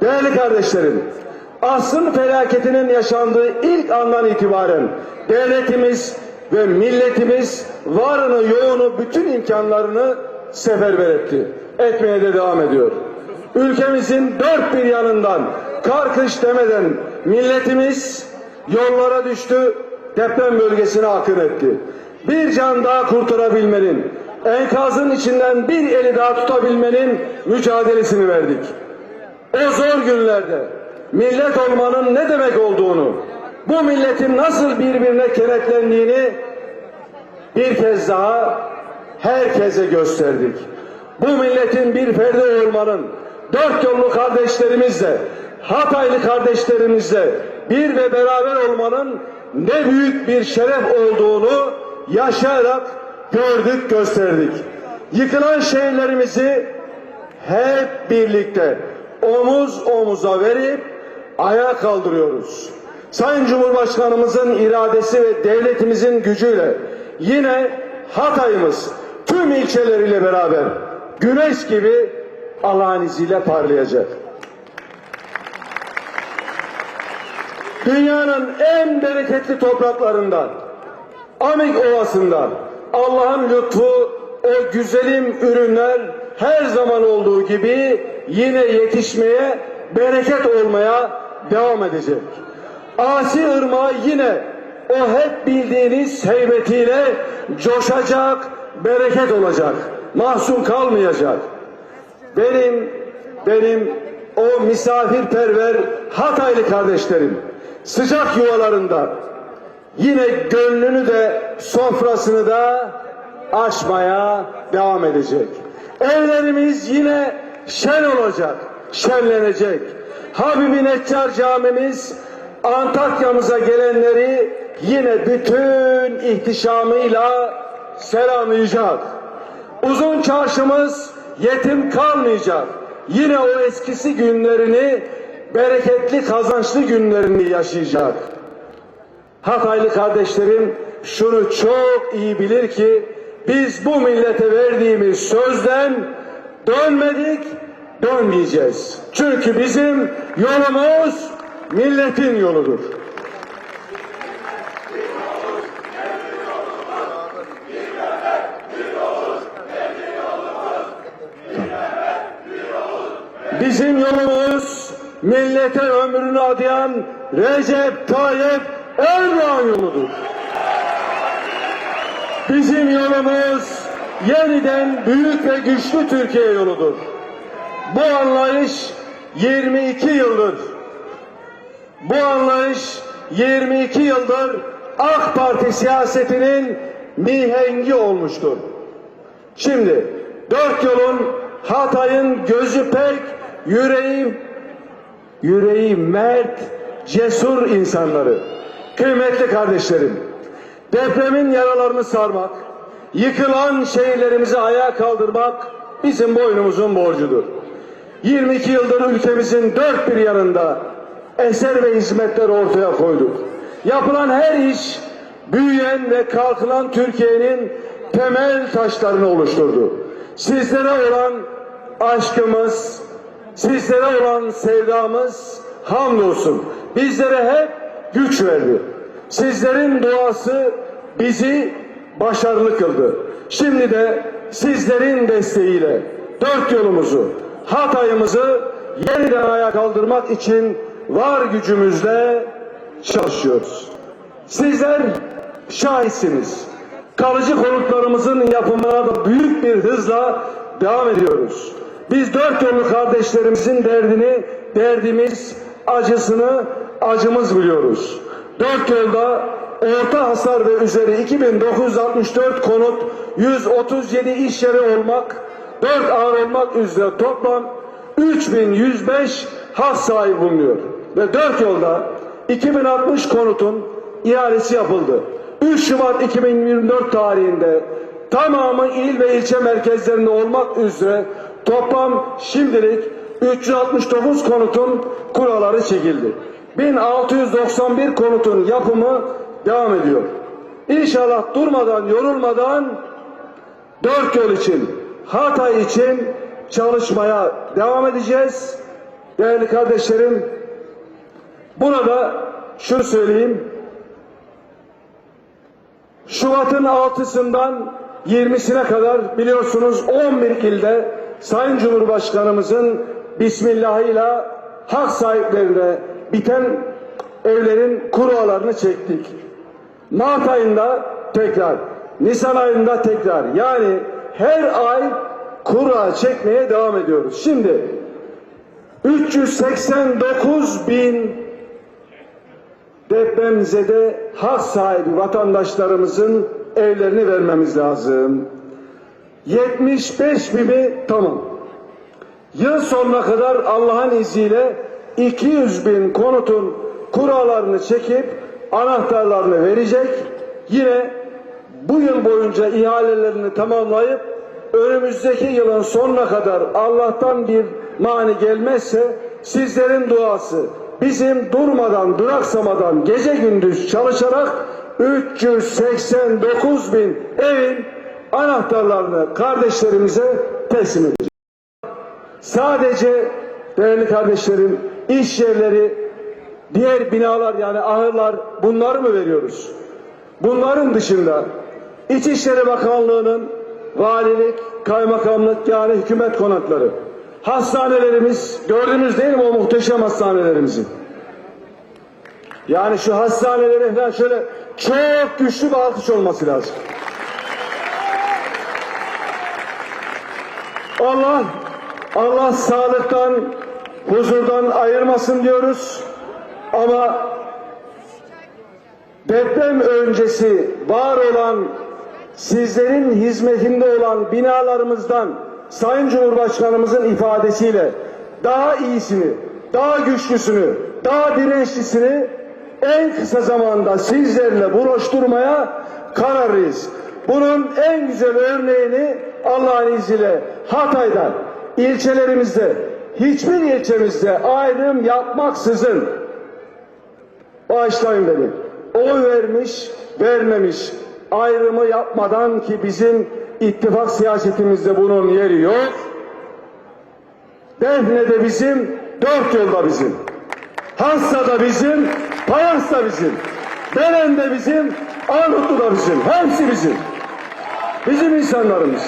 Değerli kardeşlerim, asrın felaketinin yaşandığı ilk andan itibaren devletimiz ve milletimiz varını yoğunu bütün imkanlarını seferber etti. Etmeye de devam ediyor. Ülkemizin dört bir yanından kar kış demeden milletimiz yollara düştü, deprem bölgesine akın etti. Bir can daha kurtarabilmenin, enkazın içinden bir eli daha tutabilmenin mücadelesini verdik. O zor günlerde millet olmanın ne demek olduğunu, bu milletin nasıl birbirine kenetlendiğini bir kez daha herkese gösterdik. Bu milletin bir ferdi olmanın, dört yollu kardeşlerimizle, Hataylı kardeşlerimizle bir ve beraber olmanın ne büyük bir şeref olduğunu yaşayarak gördük, gösterdik. Yıkılan şehirlerimizi hep birlikte omuz omuza verip ayağa kaldırıyoruz. Sayın Cumhurbaşkanımızın iradesi ve devletimizin gücüyle yine Hatay'ımız tüm ilçeleriyle beraber güneş gibi Allah'ın izniyle parlayacak. Dünyanın en bereketli topraklarından, Amik Ovası'ndan Allah'ın lütfu o güzelim ürünler her zaman olduğu gibi yine yetişmeye, bereket olmaya devam edecek. Asi ırmağı yine o hep bildiğiniz heybetiyle coşacak, bereket olacak. Mahzun kalmayacak. Benim, benim o misafirperver Hataylı kardeşlerim sıcak yuvalarında yine gönlünü de sofrasını da açmaya devam edecek. Evlerimiz yine şen olacak, şenlenecek. Habibi Neccar camimiz Antakya'mıza gelenleri yine bütün ihtişamıyla selamlayacak. Uzun çarşımız yetim kalmayacak. Yine o eskisi günlerini, bereketli kazançlı günlerini yaşayacak. Hataylı kardeşlerim şunu çok iyi bilir ki biz bu millete verdiğimiz sözden dönmedik, dönmeyeceğiz. Çünkü bizim yolumuz milletin yoludur. Bizim yolumuz millete ömrünü adayan Recep Tayyip Erdoğan yoludur. Bizim yolumuz yeniden büyük ve güçlü Türkiye yoludur. Bu anlayış 22 yıldır bu anlayış 22 yıldır AK Parti siyasetinin mihengi olmuştur. Şimdi dört yolun Hatay'ın gözü pek, yüreği yüreği mert, cesur insanları. Kıymetli kardeşlerim, depremin yaralarını sarmak, yıkılan şehirlerimizi ayağa kaldırmak bizim boynumuzun borcudur. 22 yıldır ülkemizin dört bir yanında eser ve hizmetler ortaya koyduk. Yapılan her iş büyüyen ve kalkınan Türkiye'nin temel taşlarını oluşturdu. Sizlere olan aşkımız, sizlere olan sevdamız hamdolsun bizlere hep güç verdi. Sizlerin duası bizi başarılı kıldı. Şimdi de sizlerin desteğiyle dört yolumuzu, Hatay'ımızı yeniden ayağa kaldırmak için var gücümüzle çalışıyoruz. Sizler şahitsiniz. Kalıcı konutlarımızın yapımına da büyük bir hızla devam ediyoruz. Biz dört yollu kardeşlerimizin derdini, derdimiz, acısını acımız biliyoruz. Dört yolda orta hasar ve üzeri 2964 konut, 137 iş yeri olmak, 4 ağır olmak üzere toplam 3105 hak sahibi bulunuyor. Ve dört yolda 2060 konutun ihalesi yapıldı. 3 Şubat 2024 tarihinde tamamı il ve ilçe merkezlerinde olmak üzere toplam şimdilik 369 konutun kuralları çekildi. 1691 konutun yapımı devam ediyor. İnşallah durmadan, yorulmadan dört yol için, Hatay için çalışmaya devam edeceğiz. Değerli kardeşlerim, burada şunu söyleyeyim. Şubat'ın 6'sından 20'sine kadar biliyorsunuz 11 ilde Sayın Cumhurbaşkanımızın Bismillahıyla hak sahiplerine biten evlerin kurualarını çektik. Mart ayında tekrar, Nisan ayında tekrar yani her ay kura çekmeye devam ediyoruz. Şimdi 389 bin depremzede hak sahibi vatandaşlarımızın evlerini vermemiz lazım. 75 bini tamam. Yıl sonuna kadar Allah'ın izniyle 200 bin konutun kurallarını çekip anahtarlarını verecek. Yine bu yıl boyunca ihalelerini tamamlayıp önümüzdeki yılın sonuna kadar Allah'tan bir mani gelmezse sizlerin duası bizim durmadan duraksamadan gece gündüz çalışarak 389 bin evin anahtarlarını kardeşlerimize teslim edeceğiz. Sadece değerli kardeşlerim iş yerleri, diğer binalar yani ahırlar bunları mı veriyoruz? Bunların dışında İçişleri Bakanlığı'nın valilik, kaymakamlık yani hükümet konakları, hastanelerimiz gördünüz değil mi o muhteşem hastanelerimizi? Yani şu hastanelere falan şöyle çok güçlü bir alkış olması lazım. Allah Allah sağlıktan, huzurdan ayırmasın diyoruz. Ama deprem öncesi var olan sizlerin hizmetinde olan binalarımızdan Sayın Cumhurbaşkanımızın ifadesiyle daha iyisini, daha güçlüsünü, daha dirençlisini en kısa zamanda sizlerle buluşturmaya kararlıyız. Bunun en güzel örneğini Allah'ın izniyle Hatay'da, ilçelerimizde, hiçbir ilçemizde ayrım yapmaksızın bağışlayın beni. Oy vermiş, vermemiş ayrımı yapmadan ki bizim ittifak siyasetimizde bunun yeri yok. Defne'de bizim, dört yolda bizim. Hansa'da bizim, Payas'ta bizim. Belen'de bizim, Armutlu'da bizim. Hepsi bizim. Bizim insanlarımız.